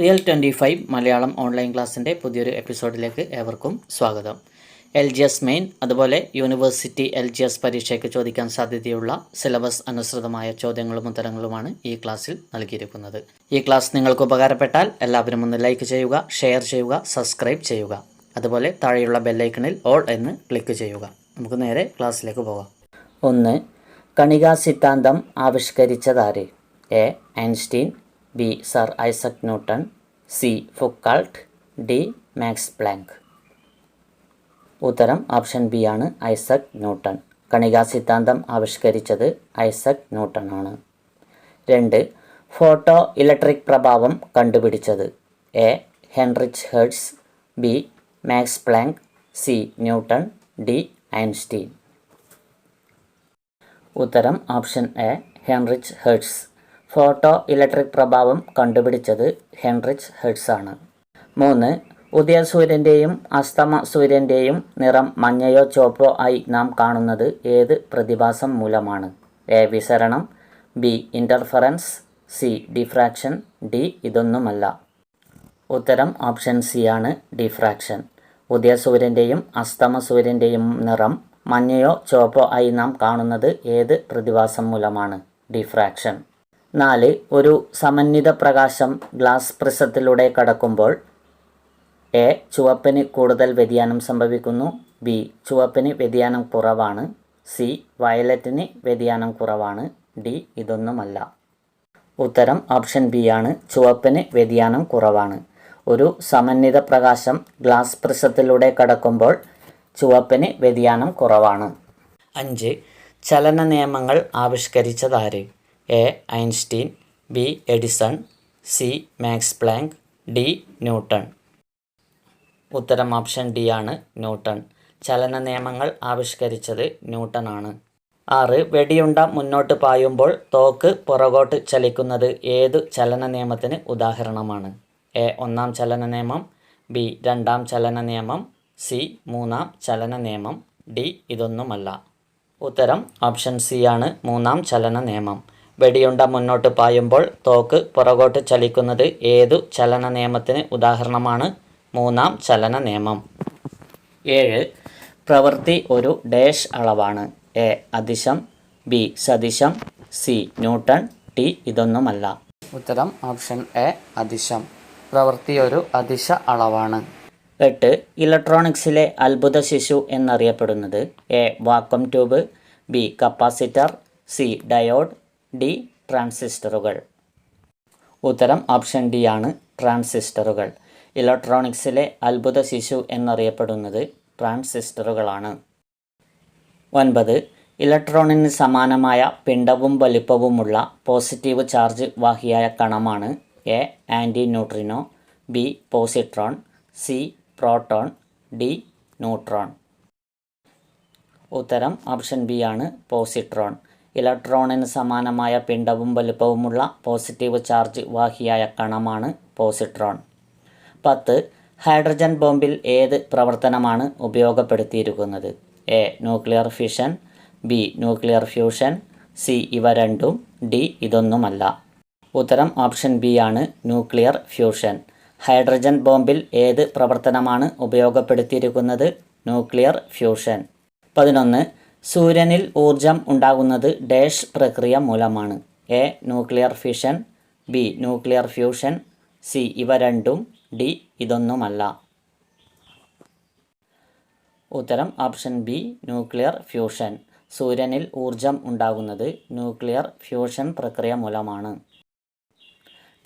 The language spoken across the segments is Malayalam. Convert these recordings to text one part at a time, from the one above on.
Real twenty five Malayalam online ക്ലാസ്സിന്റെ പുതിയൊരു എപ്പിസോഡിലേക്ക് ഏവർക്കും സ്വാഗതം. എൽ ജി എസ് മെയിൻ അതുപോലെ യൂണിവേഴ്സിറ്റി എൽ ജി എസ് പരീക്ഷയ്ക്ക് ചോദിക്കാൻ സാധ്യതയുള്ള സിലബസ് അനുസൃതമായ ചോദ്യങ്ങളും ഉത്തരങ്ങളുമാണ് ഈ ക്ലാസ്സിൽ നൽകിയിരിക്കുന്നത്. ഈ ക്ലാസ് നിങ്ങൾക്ക് ഉപകാരപ്പെട്ടാൽ എല്ലാവരും ഒന്ന് ലൈക്ക് ചെയ്യുക ഷെയർ ചെയ്യുക സബ്സ്ക്രൈബ് ചെയ്യുക. അതുപോലെ താഴെയുള്ള ബെല്ലൈക്കണിൽ ഓൾ എന്ന് ക്ലിക്ക് ചെയ്യുക. നമുക്ക് നേരെ ക്ലാസ്സിലേക്ക് പോകാം. ഒന്ന് കണികാ സിദ്ധാന്തം ആവിഷ്കരിച്ചതാരെ? A Einstein B sir Isaac Newton. C Foucault. D Max Planck. ഉത്തരം ഓപ്ഷൻ ബി ആണ് ഐസക് ന്യൂട്ടൺ. കണികാ സിദ്ധാന്തം ആവിഷ്കരിച്ചത് ഐസക് ന്യൂട്ടൺ ആണ് രണ്ട് ഫോട്ടോ ഇലക്ട്രിക് പ്രഭാവം കണ്ടുപിടിച്ചത്. A Heinrich Hertz. B Max Planck. C Newton. D Einstein. ഉത്തരം option A Heinrich Hertz. Photoelectric പ്രഭാവം കണ്ടുപിടിച്ചത് ഹെൻറിച്ച് ഹെർട്സ് ആണ് മൂന്ന് ഉദയസൂര്യന്റെയും അസ്തമ സൂര്യന്റെയും നിറം മഞ്ഞയോ ചുവപ്പോ ആയി നാം കാണുന്നത് ഏത് പ്രതിഭാസം മൂലമാണ്? A വിസരണം B interference C diffraction D ഇതൊന്നുമല്ല. ഉത്തരം ഓപ്ഷൻ സി ആണ് ഡിഫ്രാക്ഷൻ ഉദയസൂര്യന്റെയും അസ്തമ സൂര്യന്റെയും നിറം മഞ്ഞയോ ചുവപ്പോ ആയി നാം കാണുന്നത് ഏത് പ്രതിഭാസം മൂലമാണ്? ഡിഫ്രാക്ഷൻ നാല് ഒരു സമന്വിത പ്രകാശം ഗ്ലാസ് പ്രിസത്തിലൂടെ കടക്കുമ്പോൾ എ ചുവപ്പിന് കൂടുതൽ വ്യതിയാനം സംഭവിക്കുന്നു. ബി ചുവപ്പിന് വ്യതിയാനം കുറവാണ്. സി വയലറ്റിന് വ്യതിയാനം കുറവാണ്. ഡി ഇതൊന്നുമല്ല. ഉത്തരം ഓപ്ഷൻ ബി ആണ്. ചുവപ്പിന് വ്യതിയാനം കുറവാണ്. ഒരു സമന്വിത പ്രകാശം ഗ്ലാസ് പ്രിസത്തിലൂടെ കടക്കുമ്പോൾ ചുവപ്പിന് വ്യതിയാനം കുറവാണ്. അഞ്ച് ചലന നിയമങ്ങൾ ആവിഷ്കരിച്ചതാര് A Einstein B Edison C Max Planck D Newton. ഉത്തരം ഓപ്ഷൻ ഡി ആണ് ന്യൂട്ടൺ. ചലന നിയമങ്ങൾ ആവിഷ്കരിച്ചത് ന്യൂട്ടൺ ആണ്. ആറ് വെടിയുണ്ട മുന്നോട്ട് പായുമ്പോൾ തോക്ക് പുറകോട്ട് ചലിക്കുന്നത് ഏതു ചലന നിയമത്തിന് ഉദാഹരണമാണ്? എ ഒന്നാം ചലന നിയമം ബി രണ്ടാം ചലന നിയമം സി മൂന്നാം ചലന നിയമം ഡി ഇതൊന്നുമല്ല. ഉത്തരം ഓപ്ഷൻ സി ആണ് മൂന്നാം ചലന നിയമം. വെടിയുണ്ട മുന്നോട്ട് പായുമ്പോൾ തോക്ക് പുറകോട്ട് ചലിക്കുന്നത് ഏതു ചലന നിയമത്തിന് ഉദാഹരണമാണ്? മൂന്നാം ചലന നിയമം. ഏഴ്. പ്രവൃത്തി ഒരു ഡാഷ് അളവാണ്. എ. അതിശം ബി. സദിശം സി. Newton D. ഇതൊന്നുമല്ല. ഉത്തരം ഓപ്ഷൻ എ അതിശം. പ്രവൃത്തി ഒരു അതിശ അളവാണ്. എട്ട്. ഇലക്ട്രോണിക്സിലെ അത്ഭുത ശിശു എന്നറിയപ്പെടുന്നത്. A. Vacuum tube B. Capacitor C. Diode D ട്രാൻസിസ്റ്ററുകൾ. ഉത്തരം ഓപ്ഷൻ ഡി ആണ് ട്രാൻസിസ്റ്ററുകൾ. ഇലക്ട്രോണിക്സിലെ അത്ഭുത ശിശു എന്നറിയപ്പെടുന്നത് ട്രാൻസിസ്റ്ററുകളാണ്. ഒൻപത് ഇലക്ട്രോണിന് സമാനമായ പിണ്ഡവും വലിപ്പവുമുള്ള പോസിറ്റീവ് ചാർജ് വാഹിയായ കണമാണ് A antineutrino B positron C proton D neutron. ഉത്തരം ഓപ്ഷൻ ബി ആണ് പോസിട്രോൺ. ഇലക്ട്രോണിന് സമാനമായ പിണ്ഡവും വലുപ്പവുമുള്ള പോസിറ്റീവ് ചാർജ് വാഹിയായ കണമാണ് പോസിട്രോൺ. പത്ത് ഹൈഡ്രജൻ ബോംബിൽ ഏത് പ്രവർത്തനമാണ് ഉപയോഗപ്പെടുത്തിയിരിക്കുന്നത്? A nuclear fission B nuclear fusion C ഇവ രണ്ടും ഡി ഇതൊന്നുമല്ല. ഉത്തരം ഓപ്ഷൻ ബി ആണ് ന്യൂക്ലിയർ ഫ്യൂഷൻ. ഹൈഡ്രജൻ ബോംബിൽ ഏത് പ്രവർത്തനമാണ് ഉപയോഗപ്പെടുത്തിയിരിക്കുന്നത്? Nuclear fusion. പതിനൊന്ന് സൂര്യനിൽ ഊർജം ഉണ്ടാകുന്നത് ഡാഷ് പ്രക്രിയ മൂലമാണ്. A nuclear fission B nuclear fusion C ഇവ രണ്ടും ഡി ഇതൊന്നുമല്ല. ഉത്തരം ഓപ്ഷൻ ബി ന്യൂക്ലിയർ ഫ്യൂഷൻ. സൂര്യനിൽ ഊർജം ഉണ്ടാകുന്നത് ന്യൂക്ലിയർ ഫ്യൂഷൻ പ്രക്രിയ മൂലമാണ്.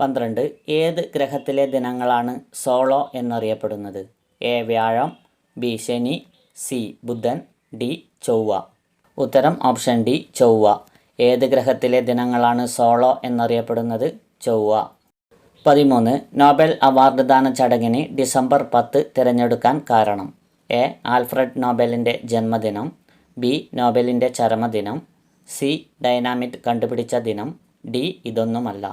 പന്ത്രണ്ട് ഏത് ഗ്രഹത്തിലെ ദിനങ്ങളാണ് സോളോ എന്നറിയപ്പെടുന്നത്? എ വ്യാഴം ബി ശനി സി ബുധൻ ഡി ചൊവ്വ. ഉത്തരം ഓപ്ഷൻ ഡി ചൊവ്വ. ഏത് ഗ്രഹത്തിലെ ദിനങ്ങളാണ് സോളോ എന്നറിയപ്പെടുന്നത്? ചൊവ്വ. പതിമൂന്ന് നോബൽ അവാർഡ് ദാന ചടങ്ങിന് ഡിസംബർ പത്ത് തിരഞ്ഞെടുക്കാൻ കാരണം. എ ആൽഫ്രഡ് നോബലിന്റെ ജന്മദിനം. ബി നോബലിന്റെ ചരമദിനം. സി ഡൈനാമിറ്റ് കണ്ടുപിടിച്ച ദിനം. ഡി ഇതൊന്നുമല്ല.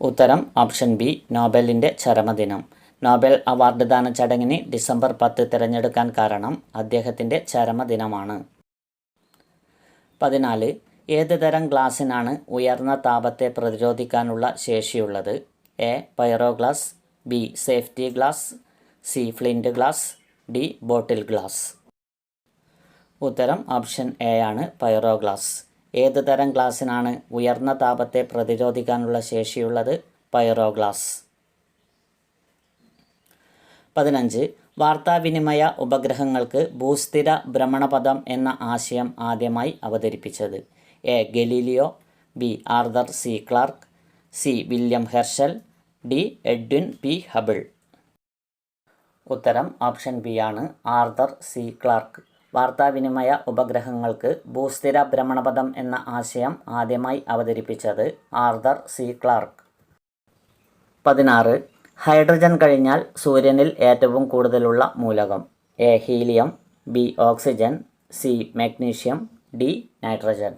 ഉത്തരം ഓപ്ഷൻ ബി നോബലിന്റെ ചരമദിനം. നോബൽ അവാർഡ് ദാന ചടങ്ങിന് ഡിസംബർ പത്ത് തിരഞ്ഞെടുക്കാൻ കാരണം അദ്ദേഹത്തിന്റെ ചരമദിനമാണ്. പതിനാല് ഏത് തരം ഗ്ലാസ്സിനാണ് ഉയർന്ന താപത്തെ പ്രതിരോധിക്കാനുള്ള ശേഷിയുള്ളത്? A pyro glass B safety glass C flint glass D bottle glass. ഉത്തരം ഓപ്ഷൻ എ ആണ് പൈറോ ഗ്ലാസ്. ഏത് തരം ഗ്ലാസ്സിനാണ് ഉയർന്ന താപത്തെ പ്രതിരോധിക്കാനുള്ള ശേഷിയുള്ളത്? Pyro glass. പതിനഞ്ച് വാർത്താവിനിമയ ഉപഗ്രഹങ്ങൾക്ക് ഭൂസ്ഥിര ഭ്രമണപഥം എന്ന ആശയം ആദ്യമായി അവതരിപ്പിച്ചത്. A. Galileo B. Arthur C. Clarke C. William Herschel D. Edwin P. Hubble. ഉത്തരം ഓപ്ഷൻ ബി ആണ്. Arthur C. ക്ലാർക്ക്. വാർത്താവിനിമയ ഉപഗ്രഹങ്ങൾക്ക് ഭൂസ്ഥിര ഭ്രമണപഥം എന്ന ആശയം ആദ്യമായി അവതരിപ്പിച്ചത് ആർദർ സി. ക്ലാർക്ക്. പതിനാറ്. ഹൈഡ്രജൻ കഴിഞ്ഞാൽ സൂര്യനിൽ ഏറ്റവും കൂടുതലുള്ള മൂലകം. A helium B oxygen C magnesium D nitrogen.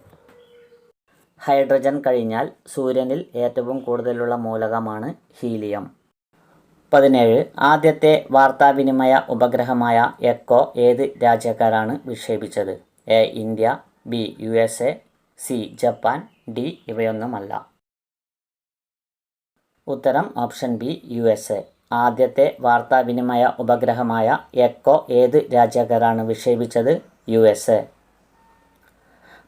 Hydrogen കഴിഞ്ഞാൽ സൂര്യനിൽ ഏറ്റവും കൂടുതലുള്ള മൂലകമാണ് ഹീലിയം. പതിനേഴ് ആദ്യത്തെ വാർത്താവിനിമയ ഉപഗ്രഹമായ എക്കോ ഏത് രാജ്യക്കാരാണ് വിക്ഷേപിച്ചത്? A India B U S A C Japan D ഇവയൊന്നുമല്ല. ഉത്തരം option B U S A. ആദ്യത്തെ വാർത്താവിനിമയ ഉപഗ്രഹമായ എക്കോ ഏത് രാജ്യക്കാരാണ് വിക്ഷേപിച്ചത്? U S A.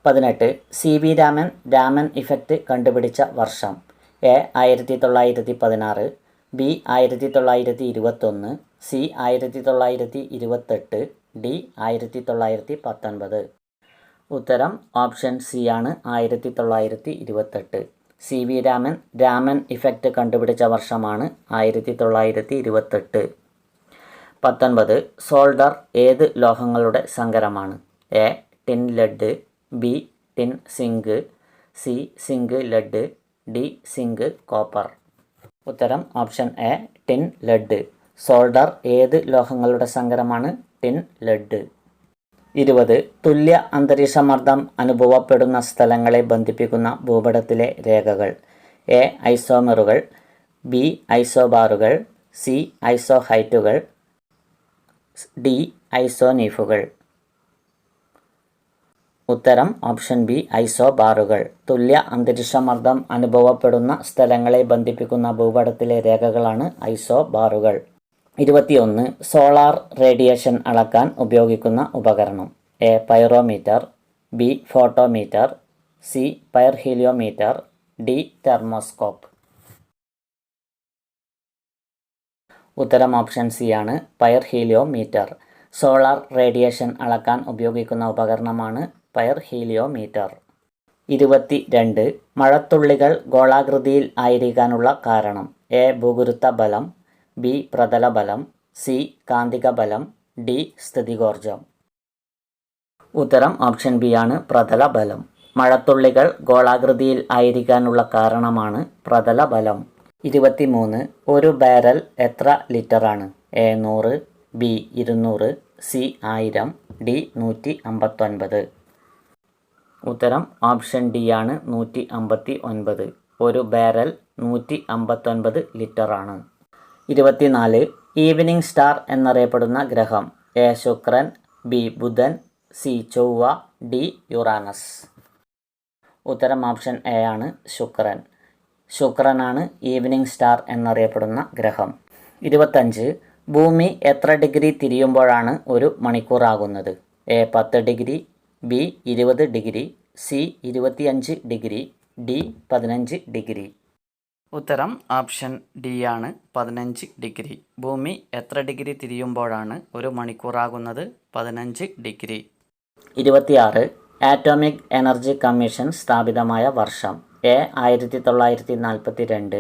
പതിനെട്ട്. C V Raman Raman effect കണ്ടുപിടിച്ച വർഷം. എ ആയിരത്തി തൊള്ളായിരത്തി പതിനാറ് ബി ആയിരത്തി തൊള്ളായിരത്തി ഇരുപത്തൊന്ന് സി ആയിരത്തി തൊള്ളായിരത്തി ഇരുപത്തെട്ട് ഡി ആയിരത്തി തൊള്ളായിരത്തി പത്തൊൻപത് ഉത്തരം ഓപ്ഷൻ സി ആണ് ആയിരത്തി തൊള്ളായിരത്തി ഇരുപത്തെട്ട് C V Raman Raman effect കണ്ടുപിടിച്ച വർഷമാണ് ആയിരത്തി തൊള്ളായിരത്തി ഇരുപത്തെട്ട് പത്തൊൻപത് സോൾഡർ ഏത് ലോഹങ്ങളുടെ സങ്കരമാണ്? A tin lead B tin zinc C zinc lead D zinc copper. ഉത്തരം option A tin lead. Solder ഏത് ലോഹങ്ങളുടെ സങ്കരമാണ്? Tin lead. ഇരുപത് തുല്യ അന്തരീക്ഷമർദ്ദം അനുഭവപ്പെടുന്ന സ്ഥലങ്ങളെ ബന്ധിപ്പിക്കുന്ന ഭൂപടത്തിലെ രേഖകൾ. എ ഐസോമറുകൾ ബി ഐസോബാറുകൾ സി ഐസോഹൈറ്റുകൾ ഡി ഐസോനീഫുകൾ. ഉത്തരം ഓപ്ഷൻ ബി ഐസോബാറുകൾ. തുല്യ അന്തരീക്ഷമർദ്ദം അനുഭവപ്പെടുന്ന സ്ഥലങ്ങളെ ബന്ധിപ്പിക്കുന്ന ഭൂപടത്തിലെ രേഖകളാണ് ഐസോബാറുകൾ. ഇരുപത്തിയൊന്ന് സോളാർ റേഡിയേഷൻ അളക്കാൻ ഉപയോഗിക്കുന്ന ഉപകരണം. A pyrometer B photometer C pyrheliometer D തെർമോസ്കോപ്പ്. ഉത്തരം ഓപ്ഷൻ സി ആണ് പയർ ഹീലിയോമീറ്റർ സോളാർ റേഡിയേഷൻ അളക്കാൻ ഉപയോഗിക്കുന്ന ഉപകരണമാണ് പയർ ഹീലിയോമീറ്റർ ഇരുപത്തി രണ്ട് മഴത്തുള്ളികൾ ഗോളാകൃതിയിൽ ആയിരിക്കാനുള്ള കാരണം. എ ഭൂഗുരുത്ത ബലം ബി പ്രതലബലം സി കാന്തിക ബലം ഡി സ്ഥിതികോർജം. ഉത്തരം ഓപ്ഷൻ ബി ആണ് പ്രതലബലം. മഴത്തുള്ളികൾ ഗോളാകൃതിയിൽ ആയിരിക്കാനുള്ള കാരണമാണ് പ്രതലബലം. ഇരുപത്തിമൂന്ന് ഒരു ബാരൽ എത്ര ലിറ്ററാണ് എ നൂറ് ബി ഇരുന്നൂറ് സി ആയിരം ഡി നൂറ്റി അമ്പത്തൊൻപത് ഉത്തരം ഓപ്ഷൻ ഡി ആണ് നൂറ്റി അമ്പത്തി ഒൻപത് ഒരു ബാരൽ നൂറ്റി അമ്പത്തൊൻപത് ലിറ്ററാണ് ഇരുപത്തിനാല് ഈവനിങ് സ്റ്റാർ എന്നറിയപ്പെടുന്ന ഗ്രഹം. എ. ശുക്രൻ ബി. ബുധൻ സി. ചൊവ്വ ഡി. യുറാനസ്. ഉത്തരം ഓപ്ഷൻ എ ആണ് ശുക്രൻ. ശുക്രനാണ് ഈവനിങ് സ്റ്റാർ എന്നറിയപ്പെടുന്ന ഗ്രഹം. ഇരുപത്തഞ്ച് ഭൂമി എത്ര ഡിഗ്രി തിരിയുമ്പോഴാണ് ഒരു മണിക്കൂറാകുന്നത് എ പത്ത് ഡിഗ്രി ബി ഇരുപത് ഡിഗ്രി സി ഇരുപത്തിയഞ്ച് ഡിഗ്രി ഡി പതിനഞ്ച് ഡിഗ്രി. ഉത്തരം ഓപ്ഷൻ ഡി ആണ്. പതിനഞ്ച് ഡിഗ്രി. ഭൂമി എത്ര ഡിഗ്രി തിരിയുമ്പോഴാണ് ഒരു മണിക്കൂറാകുന്നത്? പതിനഞ്ച് ഡിഗ്രി. ഇരുപത്തിയാറ്. ആറ്റോമിക് എനർജി കമ്മീഷൻ സ്ഥാപിതമായ വർഷം. എ ആയിരത്തി തൊള്ളായിരത്തി നാൽപ്പത്തി രണ്ട്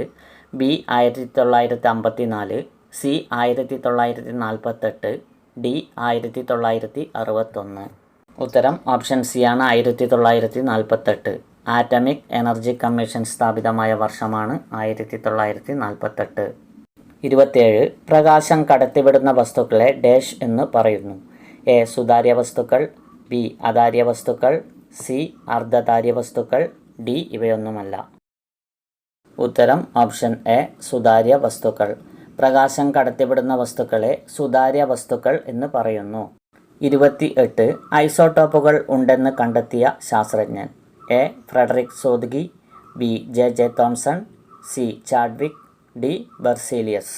ബി ആയിരത്തി തൊള്ളായിരത്തി അമ്പത്തി നാല് സി ആയിരത്തി തൊള്ളായിരത്തി നാൽപ്പത്തെട്ട് ഡി ആയിരത്തി തൊള്ളായിരത്തി അറുപത്തൊന്ന് ഉത്തരം ഓപ്ഷൻ സി ആണ് ആയിരത്തി തൊള്ളായിരത്തി നാൽപ്പത്തെട്ട് ആറ്റമിക് എനർജി കമ്മീഷൻ സ്ഥാപിതമായ വർഷമാണ് ആയിരത്തി തൊള്ളായിരത്തി നാൽപ്പത്തെട്ട് ഇരുപത്തിയേഴ് പ്രകാശം കടത്തിവിടുന്ന വസ്തുക്കളെ ഡാഷ് എന്ന് പറയുന്നു. എ സുതാര്യ വസ്തുക്കൾ ബി അതാര്യ വസ്തുക്കൾ സി അർദ്ധതാര്യ വസ്തുക്കൾ ഡി ഇവയൊന്നുമല്ല. ഉത്തരം ഓപ്ഷൻ എ സുതാര്യ വസ്തുക്കൾ. പ്രകാശം കടത്തിവിടുന്ന വസ്തുക്കളെ സുതാര്യ വസ്തുക്കൾ എന്ന് പറയുന്നു. ഇരുപത്തി എട്ട് ഐസോട്ടോപ്പുകൾ ഉണ്ടെന്ന് കണ്ടെത്തിയ ശാസ്ത്രജ്ഞൻ. A. Frederick Soddy B. J. J. Thomson C. Chadwick D. Berzelius.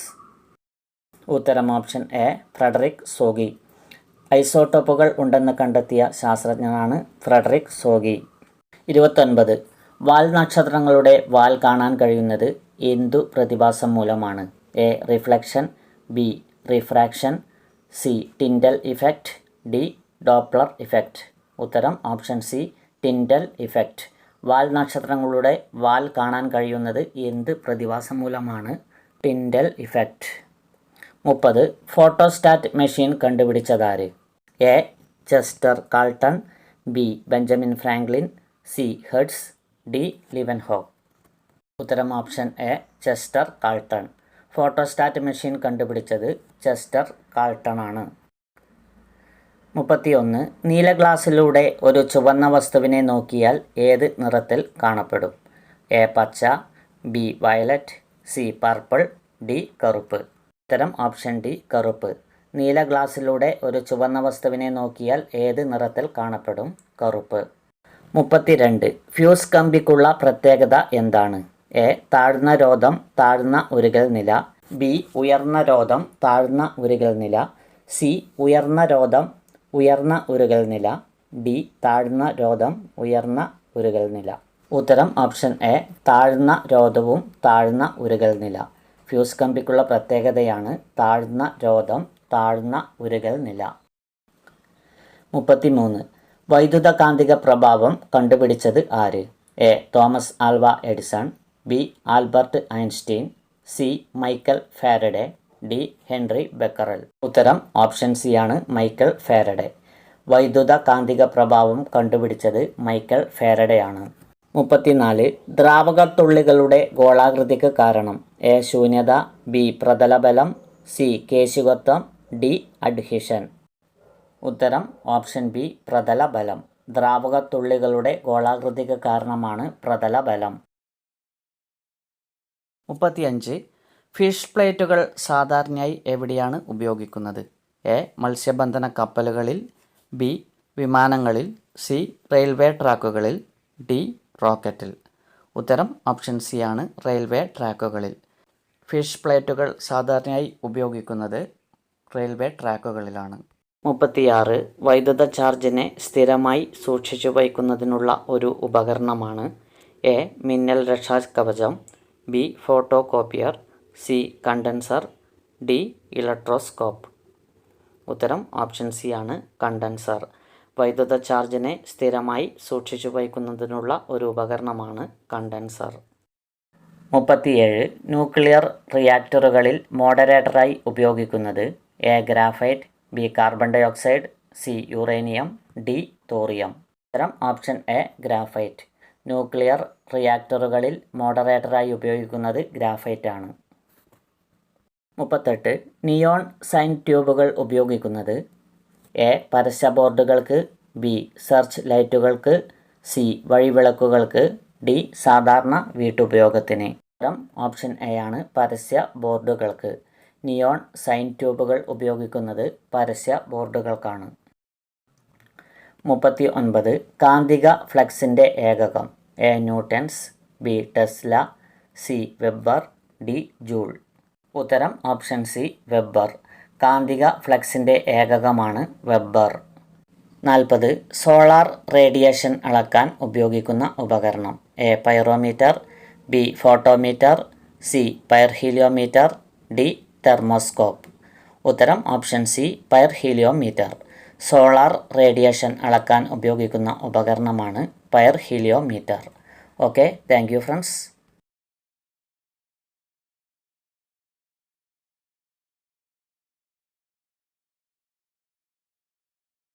ഉത്തരം ഓപ്ഷൻ എ. ഫ്രെഡറിക് സോഗി ഐസോട്ടോപ്പുകൾ ഉണ്ടെന്ന് കണ്ടെത്തിയ ശാസ്ത്രജ്ഞനാണ് ഫ്രെഡറിക് സോഗി ഇരുപത്തൊൻപത്. വാൽ നക്ഷത്രങ്ങളുടെ വാൽ കാണാൻ കഴിയുന്നത് എന്തു പ്രതിഭാസം മൂലമാണ്? A. Reflection B. Refraction C. Tyndall effect D. Doppler effect. ഉത്തരം ഓപ്ഷൻ സി. ടിൻഡൽ ഇഫക്റ്റ് വാൽ നക്ഷത്രങ്ങളുടെ വാൽ കാണാൻ കഴിയുന്നത് എന്ത് പ്രതിഭാസം മൂലമാണ്? ടിൻഡൽ ഇഫക്റ്റ് മുപ്പത്. Photostat machine കണ്ടുപിടിച്ചതാര് A Chester Carlton B Benjamin Franklin C Heads D Liven Ho ഉത്തരം option A Chester Carlton photostat machine കണ്ടുപിടിച്ചത് ചെസ്റ്റർ കാൾട്ടൺ ആണ്. മുപ്പത്തിയൊന്ന് നീല ഗ്ലാസ്സിലൂടെ ഒരു ചുവന്ന വസ്തുവിനെ നോക്കിയാൽ ഏത് നിറത്തിൽ കാണപ്പെടും? എ പച്ച B violet C purple D കറുപ്പ്. ഉത്തരം ഓപ്ഷൻ ഡി കറുപ്പ്. നീല ഗ്ലാസ്സിലൂടെ ഒരു ചുവന്ന വസ്തുവിനെ നോക്കിയാൽ ഏത് നിറത്തിൽ കാണപ്പെടും? കറുപ്പ്. മുപ്പത്തിരണ്ട് ഫ്യൂസ് കമ്പിക്കുള്ള പ്രത്യേകത എന്താണ്? എ താഴ്ന്ന രോധം താഴ്ന്ന ഉരുകൽ നില. ബി ഉയർന്ന രോധം താഴ്ന്ന ഉരുകൽ നില. സി ഉയർന്ന രോധം ഉയർന്ന ഉരുകൽ നില. ബി താഴ്ന്ന രോധം ഉയർന്ന ഉരുകൽ നില. ഉത്തരം ഓപ്ഷൻ എ താഴ്ന്ന രോധവും താഴ്ന്ന ഉരുകൽ നില. ഫ്യൂസ് കമ്പിക്കുള്ള പ്രത്യേകതയാണ് താഴ്ന്ന രോധം താഴ്ന്ന ഉരുകൽ നില. മുപ്പത്തിമൂന്ന്. വൈദ്യുത കാന്തിക പ്രഭാവം കണ്ടുപിടിച്ചത് ആര്? A Thomas Alva Edison. B Albert Einstein. C Michael Faraday. D. Henry Becquerel. ഉത്തരം ഓപ്ഷൻ സി ആണ് മൈക്കൽ ഫാരഡെ. വൈദ്യുത കാന്തിക പ്രഭാവം കണ്ടുപിടിച്ചത് മൈക്കൽ ഫാരഡെ ആണ് മുപ്പത്തിനാല്. ദ്രാവകത്തുള്ളികളുടെ ഗോളാകൃതിക്ക് കാരണം. എ ശൂന്യത ബി പ്രതലബലം സി കേശുകത്വം ഡി അഡ്ഹിഷൻ. ഉത്തരം ഓപ്ഷൻ ബി പ്രതലബലം. ദ്രാവക തുള്ളികളുടെ ഗോളാകൃതിക്ക് കാരണമാണ് പ്രതലബലം. മുപ്പത്തിയഞ്ച്. ഫിഷ് പ്ലേറ്റുകൾ സാധാരണയായി എവിടെയാണ് ഉപയോഗിക്കുന്നത്? എ. മത്സ്യബന്ധന കപ്പലുകളിൽ ബി. വിമാനങ്ങളിൽ സി. റെയിൽവേ ട്രാക്കുകളിൽ ഡി. റോക്കറ്റിൽ. ഉത്തരം ഓപ്ഷൻ സി ആണ് റെയിൽവേ ട്രാക്കുകളിൽ. ഫിഷ് പ്ലേറ്റുകൾ സാധാരണയായി ഉപയോഗിക്കുന്നത് റെയിൽവേ ട്രാക്കുകളിലാണ്. മുപ്പത്തിയാറ്. വൈദ്യുത ചാർജിനെ സ്ഥിരമായി സൂക്ഷിച്ചു വയ്ക്കുന്നതിനുള്ള ഒരു ഉപകരണമാണ് എ. മിന്നൽ രക്ഷാ കവചം B. Photo copier C condenser D electroscope. ഉത്തരം ഓപ്ഷൻ സി ആണ് കണ്ടൻസർ. വൈദ്യുത ചാർജിനെ സ്ഥിരമായി സൂക്ഷിച്ചു വയ്ക്കുന്നതിനുള്ള ഒരു ഉപകരണമാണ് കണ്ടൻസർ. മുപ്പത്തിയേഴ് ന്യൂക്ലിയർ റിയാക്ടറുകളിൽ മോഡറേറ്ററായി ഉപയോഗിക്കുന്നത് A graphite B carbon dioxide C uranium D thorium. ഉത്തരം ഓപ്ഷൻ എ ഗ്രാഫൈറ്റ്. ന്യൂക്ലിയർ റിയാക്ടറുകളിൽ മോഡറേറ്ററായി ഉപയോഗിക്കുന്നത് ഗ്രാഫൈറ്റ് ആണ്. മുപ്പത്തെട്ട് നിയോൺ സൈൻ ട്യൂബുകൾ ഉപയോഗിക്കുന്നത് എ പരസ്യ ബോർഡുകൾക്ക് ബി സെർച്ച് ലൈറ്റുകൾക്ക് സി വഴിവിളക്കുകൾക്ക് ഡി സാധാരണ വീട്ടുപയോഗത്തിന്. ഉത്തരം ഓപ്ഷൻ എ ആണ് പരസ്യ ബോർഡുകൾക്ക്. നിയോൺ സൈൻ ട്യൂബുകൾ ഉപയോഗിക്കുന്നത് പരസ്യ ബോർഡുകൾക്കാണ്. മുപ്പത്തി ഒൻപത് കാന്തിക ഫ്ലക്സിന്റെ ഏകകം. A newtons B tesla C weber D joule. ഉത്തരം ഓപ്ഷൻ സി വെബ്ബർ. കാന്തിക ഫ്ലക്സിന്റെ ഏകകമാണ് വെബ്ബർ. നാൽപ്പത് സോളാർ റേഡിയേഷൻ അളക്കാൻ ഉപയോഗിക്കുന്ന ഉപകരണം. A pyrometer B photometer C pyrheliometer D thermoscope. ഉത്തരം option C pyrheliometer solar radiation അളക്കാൻ ഉപയോഗിക്കുന്ന ഉപകരണമാണ് pyrheliometer okay thank you friends.